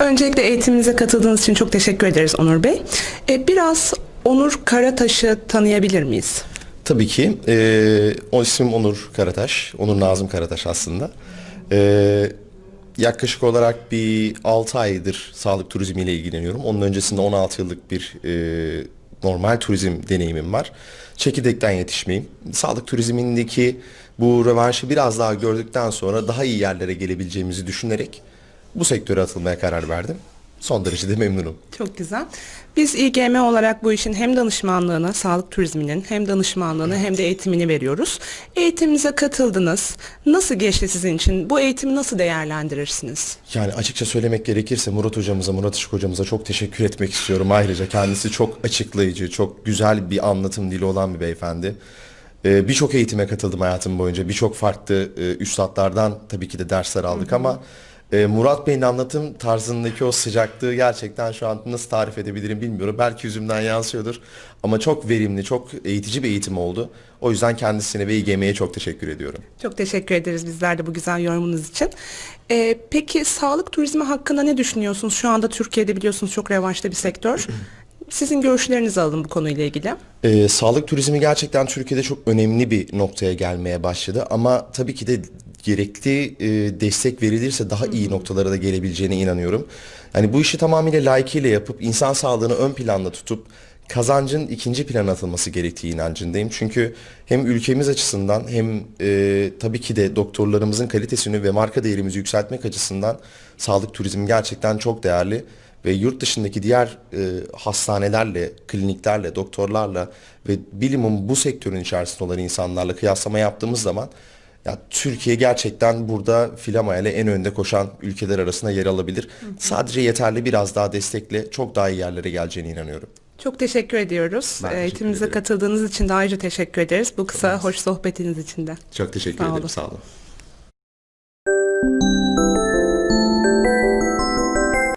Öncelikle eğitimimize katıldığınız için çok teşekkür ederiz Onur Bey. E, biraz Onur Karataş'ı tanıyabilir miyiz? Tabii ki. Ee, o isim Onur Karataş. Onur Nazım Karataş aslında. Ee, yaklaşık olarak bir 6 aydır sağlık turizmiyle ilgileniyorum. Onun öncesinde 16 yıllık bir e, normal turizm deneyimim var. Çekirdekten yetişmeyim. Sağlık turizmindeki bu rövanşı biraz daha gördükten sonra daha iyi yerlere gelebileceğimizi düşünerek bu sektöre atılmaya karar verdim. Son derece de memnunum. Çok güzel. Biz İGM olarak bu işin hem danışmanlığını, sağlık turizminin hem danışmanlığını hem de eğitimini veriyoruz. Eğitimimize katıldınız. Nasıl geçti sizin için? Bu eğitimi nasıl değerlendirirsiniz? Yani açıkça söylemek gerekirse Murat hocamıza, Murat Işık hocamıza çok teşekkür etmek istiyorum ayrıca. Kendisi çok açıklayıcı, çok güzel bir anlatım dili olan bir beyefendi. Ee, birçok eğitime katıldım hayatım boyunca. Birçok farklı e, üstadlardan tabii ki de dersler aldık ama e, Murat Bey'in anlatım tarzındaki o sıcaklığı gerçekten şu an nasıl tarif edebilirim bilmiyorum. Belki yüzümden yansıyordur ama çok verimli, çok eğitici bir eğitim oldu. O yüzden kendisine ve İGM'ye çok teşekkür ediyorum. Çok teşekkür ederiz bizler de bu güzel yorumunuz için. Ee, peki sağlık turizmi hakkında ne düşünüyorsunuz? Şu anda Türkiye'de biliyorsunuz çok revaçta bir sektör. Sizin görüşlerinizi alın bu konuyla ilgili. Ee, sağlık turizmi gerçekten Türkiye'de çok önemli bir noktaya gelmeye başladı ama tabii ki de gerekli e, destek verilirse daha iyi noktalara da gelebileceğine inanıyorum. Yani bu işi tamamıyla layıkıyla yapıp insan sağlığını ön planda tutup kazancın ikinci plana atılması gerektiği inancındayım. Çünkü hem ülkemiz açısından hem e, tabii ki de doktorlarımızın kalitesini ve marka değerimizi yükseltmek açısından sağlık turizmi gerçekten çok değerli ve yurt dışındaki diğer e, hastanelerle, kliniklerle, doktorlarla ve bilimum bu sektörün içerisinde olan insanlarla kıyaslama yaptığımız zaman ya Türkiye gerçekten burada Filama ile en önde koşan ülkeler arasında yer alabilir. Sadece yeterli biraz daha destekle çok daha iyi yerlere geleceğine inanıyorum. Çok teşekkür ediyoruz. Ben Eğitimimize ederim. katıldığınız için de ayrıca teşekkür ederiz. Bu kısa hoş sohbetiniz için de. Çok teşekkür Sağ ederim. olun. Sağ olun.